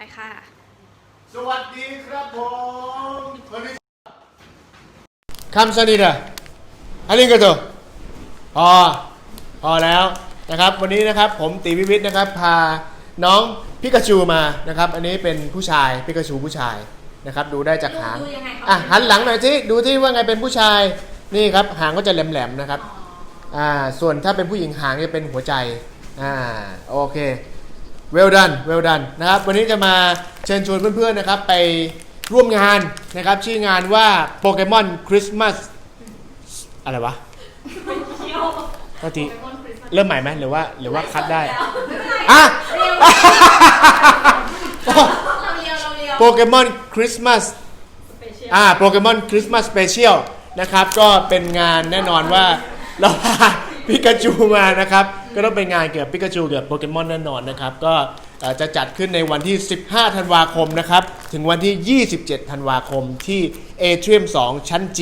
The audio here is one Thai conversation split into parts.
ไปค่ะ สวัสดีครับผมวันนี้คำสนิทอะอันนี้ก็ตัวพอพอแล้วนะครับ วันนี้นะครับผมตีวิวิทย์นะครับ พาน้องพิกาจูมานะครับ อันนี้เป็นผู้ชายพิกาจูผู้ชายนะครับ ดูได้จากหางดูยังไงครับ อะหันหลังหน่อยสิดูที่ว่าไงเป็นผู้ชายนี่ครับหางก็จะแหลมๆนะครับ อ่าส่วนถ้าเป็นผู้หญิงหางจะเป็นหัวใจอ่าโอเค well done well done นะครับวันนี้จะมาเชิญชวนเพื่อนๆนะครับไปร่วมงานนะครับ ชื่องานว่าโปเกมอนคริสต์มาสอะไรวะโทษทีเริ่มใหม่ไหมหรือว่าหรือว่าคัดได้อะเราเรียวเราเรียวโปเกมอนคริสต์มาสอ่าโปเกมอนคริสต์มาสสเปเชียลนะครับ ก็เป็นงานแน่นอนว่าเราพา ปิกาจูมานะครับ ก็ต้องเป็นงานเกี่ยวกับปิกาจูเกี่ยวกับโปเกมอนแน่นอนนะครับ ก็เอ่อจะจัดขึ้นในวันที่ 15 ธันวาคมนะครับ ถึงวันที่ 27 ธันวาคมที่เอเทียม 2 ชั้น G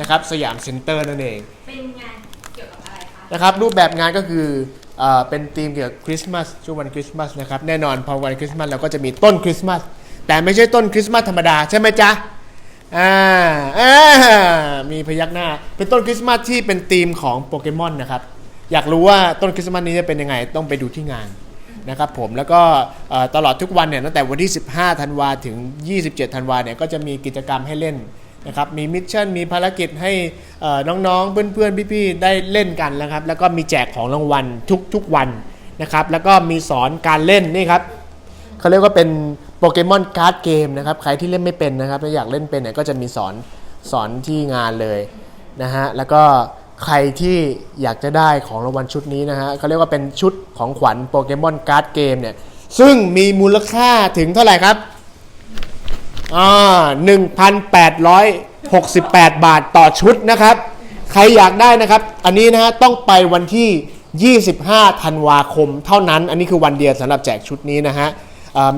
นะครับ สยามเซ็นเตอร์นั่นเอง เป็นงานเกี่ยวกับอะไรคะ นะครับรูปแบบงานก็คือเอ่อเป็นธีมเกี่ยวกับคริสต์มาสช่วงวันคริสต์มาสนะครับแน่นอนพอวันคริสต์มาสเราก็จะมีต้นคริสต์มาสแต่ไม่ใช่ต้นคริสต์มาสธรรมดาใช่ไหมจ๊ะ อ่าอ่ามีพยักหน้า เป็นต้นคริสต์มาสที่เป็นธีมของโปเกมอนนะครับ อยากรู้ว่าต้นคริสต์มาสนี้จะเป็นยังไง ต้องไปดูที่งานนะครับผมแล้วก็ตลอดทุกวันเนี่ยตั้งแต่วันที่ 15ธันวาถึง 27ธันวาเนี่ยก็จะมีกิจกรรมให้เล่นนะครับมีมิชชั่นมีภารกิจให้น้องๆ เพื่อนๆ พี่ๆ ได้เล่นกันนะครับ แล้วก็มีแจกของรางวัลทุกๆวันนะครับ แล้วก็มีสอนการเล่นนี่ครับเขาเรียกว่าเป็น โปเกมอนการ์ดเกมนะครับ ใครที่เล่นไม่เป็นนะครับถ้าอยากเล่นเป็นเนี่ยก็จะมีสอนสอนที่งานเลยนะฮะ แล้วก็ใครที่อยากจะได้ของรางวัลชุดนี้นะฮะเขาเรียกว่าเป็นชุดของขวัญโปเกมอนการ์ดเกมเนี่ย ซึ่งมีมูลค่าถึงเท่าไหร่ครับ อ่า1,868บแปดบาทต่อชุดนะครับ ใครอยากได้นะครับ อันนี้นะฮะต้องไปวันที่ 25ธันวาคมเท่านั้น อันนี้คือวันเดียวสำหรับแจกชุดนี้นะฮะ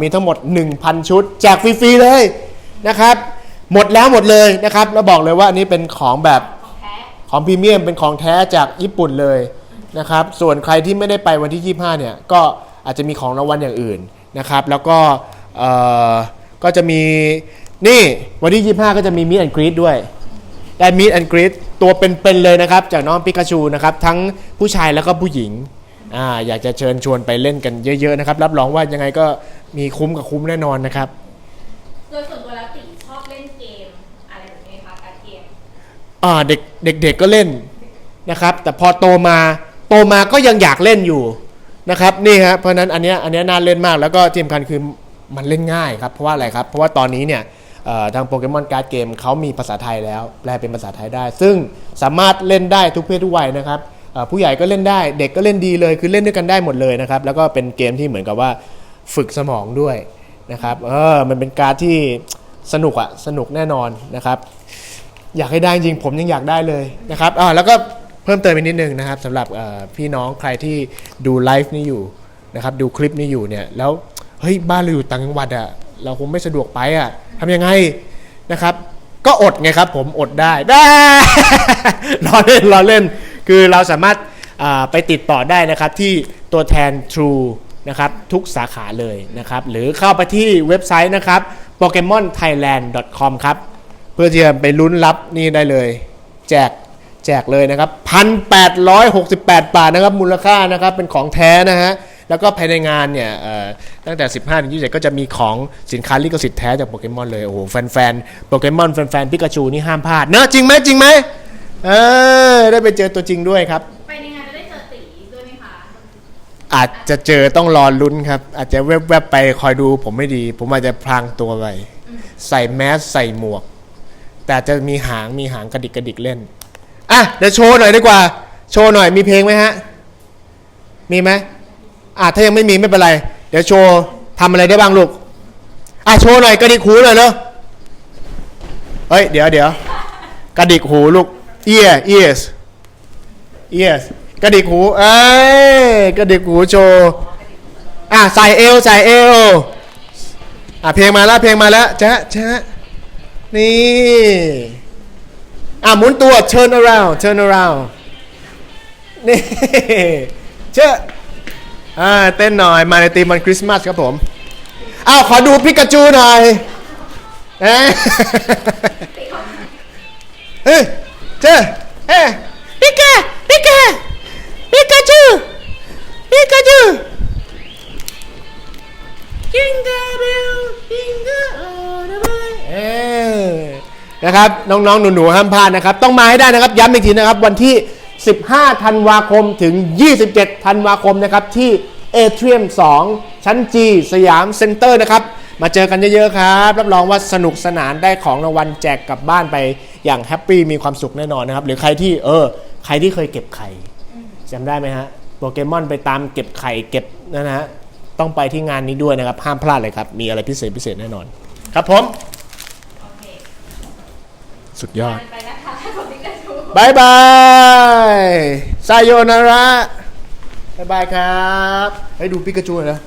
มีทั้งหมด 1,000 ชุด แจกฟรีๆเลยนะครับหมดแล้วหมดเลยนะครับแล้วบอกเลยว่าอันนี้เป็นของแบบของแท้ของพรีเมียมเป็นของแท้จากญี่ปุ่นเลยนะครับส่วนใครที่ไม่ได้ไปวันที่ 25 เนี่ยก็อาจจะมีของรางวัลอย่างอื่นนะครับแล้วก็เอ่อก็จะมีนี่วันที่ 25 ก็จะมีมีดแอนกรีดด้วยได้มีดแอนกรีดตัวเป็นๆเลยนะครับจากน้องปิกาชูนะครับทั้งผู้ชายแล้วก็ผู้หญิงอ่าอยากจะเชิญชวนไปเล่นกันเยอะๆนะครับรับรองว่ายังไงก็ มีคุ้มกับคุ้มแน่นอนนะครับ โดยส่วนตัวแล้วตีชอบเล่นเกมอะไรแบบนี้ไหมคะการเกมอ่าเด็กเด็กๆก็เล่นนะครับ แต่พอโตมาโตมาก็ยังอยากเล่นอยู่นะครับนี่ฮะเพราะฉะนั้นอันเนี้ยอันเนี้ยน่าเล่นมากแล้วก็ที่สำคัญคือมันเล่นง่ายครับเพราะว่าอะไรครับ เพราะว่าตอนนี้เนี่ยเอ่อทางโปเกมอนการ์ดเกมเขามีภาษาไทยแล้ว แปลเป็นภาษาไทยได้ ซึ่งสามารถเล่นได้ทุกเพศทุกวัยนะครับเอ่อผู้ใหญ่ก็เล่นได้ เด็กก็เล่นดีเลยคือเล่นด้วยกันได้หมดเลยนะครับแล้วก็เป็นเกมที่เหมือนกับว่า ฝึกสมองด้วยนะครับเออมันเป็นการดที่สนุกอะสนุกแน่นอนนะครับ อยากให้ได้จริงผมยังอยากได้เลยนะครับอ่าแล้วก็เพิ่มเติมอีกนิดนึงนะครับสำหรับพี่น้องใครที่ดูไลฟ์นี้อยู่นะครับดูคลิปนี้อยู่เนี่ยแล้วเฮ้ยบ้านเราอยู่ต่างจังหวัดอะเราคงไม่สะดวกไปอะทำยังไงนะครับ ก็อดไงครับ ผมอดได้ได้รอเล่นรอเล่น คือเราสามารถไปติดต่อได้นะครับที่ตัวแทน True นะครับทุกสาขาเลยนะครับหรือเข้าไปที่เว็บไซต์นะครับ pokemonthailand.com ครับเพื่อที่จะไปลุ้นรับนี่ได้เลย แจกแจกเลยนะครับ 1,868 บาทนะครับมูลค่านะครับเป็นของแท้นะฮะแล้วก็ภายในงานเนี่ยตั้งแต่ 15ถึง27ก็จะมีของสินค้าลิขสิทธิ์แท้จากโปเกมอนเลยโอ้โหแฟนๆโปเกมอนแฟนๆปิกาจูนี่ห้ามพลาดเนอะจริงไหมจริงไหมเออได้ไปเจอตัวจริงด้วยครับ อาจจะเจอต้องรอลุ้นครับ อาจจะแวบๆไปคอยดูผมไม่ดี ผมอาจจะพลางตัวไปใส่แมสใส่หมวก แต่จะมีหางมีหางกระดิกกระดิกเล่นอะเดี๋ยวโชว์หน่อยดีกว่า โชว์หน่อยมีเพลงไหมฮะ มีไหมอะถ้ายังไม่มีไม่เป็นไร เดี๋ยวโชว์ทำอะไรได้บ้างลูกอะโชว์หน่อยกระดิกหูหน่อยเนาะเฮ้ยเดี๋ยวเดี๋ยวกระดิกหูลูก ear ears ears กระดิกหูเอ้ยกระดิกหูโชว์อะใส่เอวใส่เอวอะเพลงมาแล้วเพลงมาแล้วจ๊ะจ๊ะนี่อะหมุนตัว turn around turn around นี่เจ้าอ่าเต้นหน่อยมาในธีมวันคริสต์มาสครับผมอ้าวขอดูพิกาจูหน่อยเอ๊ะเฮ้ยเจอเอ้ นะครับน้องๆหนูๆห้ามพลาดนะครับ ต้องมาให้ได้นะครับ ย้ำอีกทีนะครับ วันที่ 15 ธันวาคมถึง 27 ธันวาคมนะครับ ที่เอเทียม 2 ชั้นจีสยามเซ็นเตอร์นะครับ มาเจอกันเยอะๆครับ รับรองว่าสนุกสนานได้ของรางวัลแจกกลับบ้านไปอย่างแฮปปี้มีความสุขแน่นอนนะครับ หรือใครที่เออ ใครที่เคยเก็บไข่จำได้ไหมฮะโปเกมอนไปตามเก็บไข่เก็บนะฮะต้องไปที่งานนี้ด้วยนะครับห้ามพลาดเลยครับ มีอะไรพิเศษพิเศษแน่นอน ครับผม สุดยอดไปนะคะของพิกาจูบายบายไซโยนาระบายบายครับ ให้ดูปิกาจูหน่อยนะ